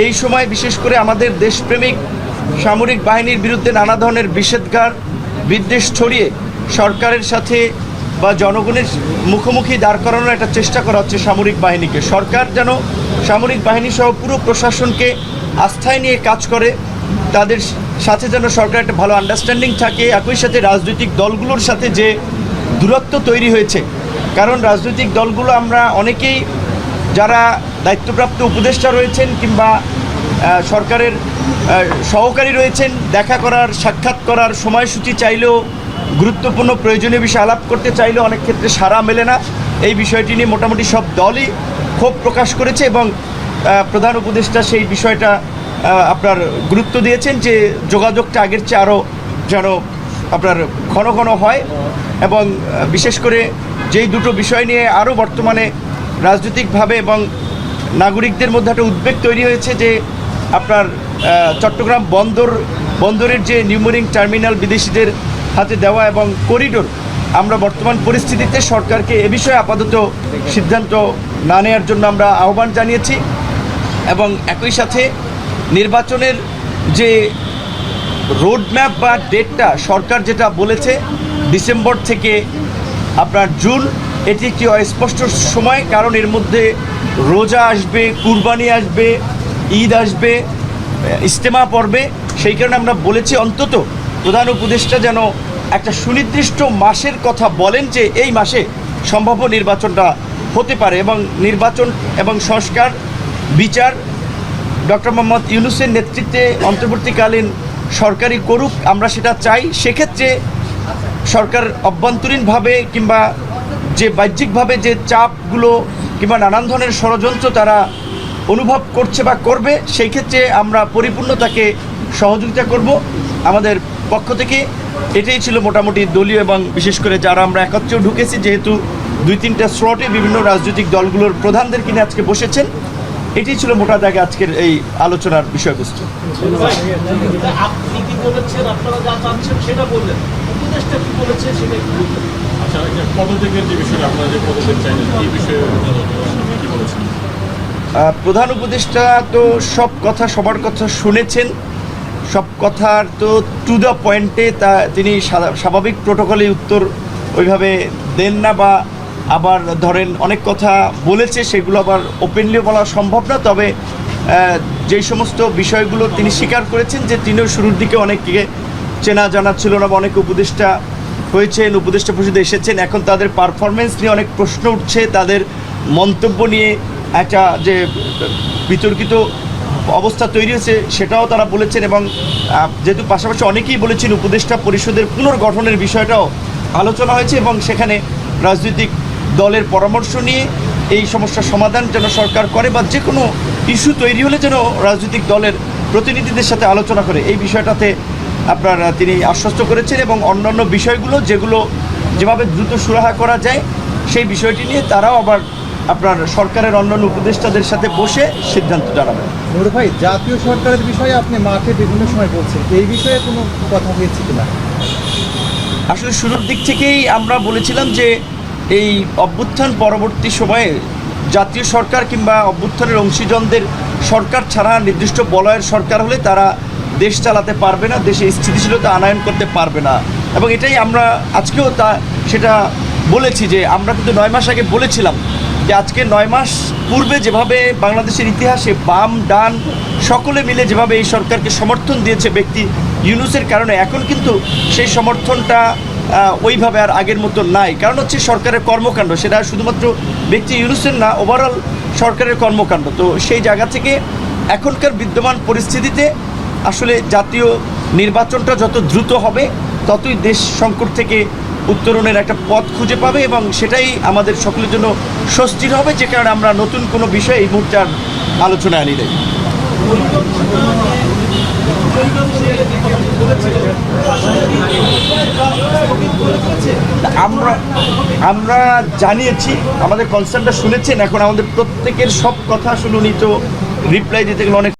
এই সময় বিশেষ করে আমাদের দেশপ্রেমিক সামরিক বাহিনীর বিরুদ্ধে নানা ধরনের বিষেধগার, বিদ্বেষ ছড়িয়ে সরকারের সাথে বা জনগণের মুখোমুখি দাঁড় করানোর একটা চেষ্টা করা হচ্ছে সামরিক বাহিনীকে। সরকার যেন সামরিক বাহিনী সহ পুরো প্রশাসনকে আস্থায় নিয়ে কাজ করে, তাদের সাথে যেন সরকার একটা ভালো আন্ডারস্ট্যান্ডিং থাকে, একই সাথে রাজনৈতিক দলগুলোর সাথে যে দূরত্ব তৈরি হয়েছে। কারণ রাজনৈতিক দলগুলো আমরা অনেকেই যারা দায়িত্বপ্রাপ্ত উপদেষ্টা রয়েছেন কিংবা সরকারের সহকারী রয়েছেন। দেখা করার, সাক্ষাৎ করার সময়সূচি চাইলেও গুরুত্বপূর্ণ প্রয়োজনীয় বিষয় আলাপ করতে চাইলেও অনেক ক্ষেত্রে সারা মেলে না। এই বিষয়টি নিয়ে মোটামুটি সব দলই ক্ষোভ প্রকাশ করেছে এবং প্রধান উপদেষ্টা সেই বিষয়টা আপনার গুরুত্ব দিয়েছেন যে যোগাযোগটা আগের চেয়ে আরও যেন আপনার ঘন ঘন হয় এবং বিশেষ করে যেই দুটো বিষয় নিয়ে আরও বর্তমানে রাজনৈতিকভাবে এবং নাগরিকদের মধ্যে একটা উদ্বেগ তৈরি হয়েছে যে আপনার চট্টগ্রাম বন্দর, বন্দরের যে নিউমোরিং টার্মিনাল বিদেশিদের হাতে দেওয়া এবং করিডোর, আমরা বর্তমান পরিস্থিতিতে সরকারকে এ বিষয়ে আপাতত সিদ্ধান্ত না নেওয়ার জন্য আমরা আহ্বান জানিয়েছি এবং একই সাথে নির্বাচনের যে রোডম্যাপ বা ডেটটা সরকার যেটা বলেছে ডিসেম্বর থেকে আপনার জুন, এটি একটি অস্পষ্ট সময় কারণ এর মধ্যে রোজা আসবে, কুরবানি আসবে, ঈদ আসবে ইস্তেমা পড়বে, সেই কারণে আমরা বলেছি অন্তত প্রধান উপদেষ্টা যেন একটা সুনির্দিষ্ট মাসের কথা বলেন যে এই মাসে সম্ভাব্য নির্বাচনটা হতে পারে এবং নির্বাচন এবং সংস্কার, বিচার, ডক্টর মোহাম্মদ ইউনুসের নেতৃত্বে অন্তর্বর্তীকালীন সরকারি করুক, আমরা সেটা চাই। সেক্ষেত্রে সরকার অভ্যন্তরীণভাবে কিংবা যে বাহ্যিকভাবে যে চাপগুলো কিংবা নানান ধরনের ষড়যন্ত্র তারা অনুভব করছে বা করবে, সেই ক্ষেত্রে আমরা পরিপূর্ণ তাকে সহযোগিতা করব। আমাদের পক্ষ থেকে এটাই ছিল মোটামুটি দলীয় এবং বিশেষ করে যারা আমরা একত্রেও ঢুকেছি, যেহেতু দুই তিনটা স্লটে বিভিন্ন রাজনৈতিক দলগুলোর প্রধানদের কিনে আজকে বসেছেন, এটাই ছিল মোটা দাগে আজকের এই আলোচনার বিষয়বস্তু। সেটা বললেন। আচ্ছা পদত্যাগের যে বিষয়টা, আপনারা যে পদত্যাগ চাইলেন, এই বিষয়ে কি বলেছেন? প্রধান উপদেষ্টা তো সব কথা, সবার কথা শুনেছেন। সব কথার তো টু দ্য পয়েন্টে তা তিনি স্বাভাবিক প্রোটোকলে উত্তর ওইভাবে দেন না বা আবার ধরেন অনেক কথা বলেছে, সেগুলো আবার ওপেনলিও বলা সম্ভব না। তবে যে সমস্ত বিষয়গুলো তিনি স্বীকার করেছেন যে তিনিও শুরুর দিকে অনেককে চেনা জানা ছিল না বা অনেক উপদেষ্টা হয়েছেন, উপদেষ্টা পরিষদে এসেছেন। এখন তাদের পারফরমেন্স নিয়ে অনেক প্রশ্ন উঠছে। তাদের মন্তব্য নিয়ে একটা যে বিতর্কিত অবস্থা তৈরি হয়েছে, সেটাও তারা বলেছেন এবং যেহেতু পাশাপাশি অনেকেই বলেছেন উপদেষ্টা পরিষদের পুনর্গঠনের বিষয়টাও আলোচনা হয়েছে এবং সেখানে রাজনৈতিক দলের পরামর্শ নিয়ে এই সমস্যার সমাধান যেন সরকার করে বা যে কোনো ইস্যু তৈরি হলে যেন রাজনৈতিক দলের প্রতিনিধিদের সাথে আলোচনা করে। এই বিষয়টাতে আপনার তিনি আশ্বস্ত করেছেন এবং অন্যান্য বিষয়গুলো যেগুলো যেভাবে দ্রুত সুরাহা করা যায় সেই বিষয়টি নিয়ে তারাও আবার আপনার সরকারের অন্যান্য উপদেষ্টাদের সাথে বসে সিদ্ধান্ত জানাবেন। নুর ভাই জাতীয় সরকারের বিষয়ে আপনি মাঠে বিভিন্ন সময় বলছেন এই বিষয়ে কোনো কথা হয়েছে কিনা? আসলে শুরুর দিক থেকেই আমরা বলেছিলাম যে এই অভ্যুত্থান পরবর্তী সময়ে জাতীয় সরকার কিংবা অভ্যুত্থানের অংশীজনদের সরকার ছাড়া নির্দিষ্ট বলয়ের সরকার হলে তারা দেশ চালাতে পারবে না, দেশে স্থিতিশীলতা আনায়ন করতে পারবে না। এবং এটাই আমরা আজকেও তা, সেটা বলেছি যে আমরা কিন্তু নয় মাস আগে বলেছিলাম যে আজকে নয় মাস পূর্বে যেভাবে বাংলাদেশের ইতিহাসে বাম, ডান, সকলে মিলে যেভাবে এই সরকারকে সমর্থন দিয়েছে ব্যক্তি ইউনুসের কারণে, এখন কিন্তু সেই সমর্থনটা ওইভাবে আর আগের মতো নাই। কারণ হচ্ছে সরকারের কর্মকাণ্ড, সেটা শুধুমাত্র ব্যক্তি ইউনুসের না ওভারঅল সরকারের কর্মকাণ্ড। তো সেই জায়গা থেকে এখনকার বিদ্যমান পরিস্থিতিতে আসলে জাতীয় নির্বাচনটা যত দ্রুত হবে, ততই দেশ সংকট থেকে উত্তরণের একটা পথ খুঁজে পাবে এবং সেটাই আমাদের সকলের জন্য স্বস্তির হবে, যে কারণে আমরা নতুন কোনো বিষয়ে এই মুহূর্তে আর আলোচনায় আনি নাই। আমরা আমরা জানিয়েছি, আমাদের কনসার্নটা শুনেছেন, এখন আমাদের প্রত্যেকের সব কথা উনি তো রিপ্লাই দিতে গেলে অনেক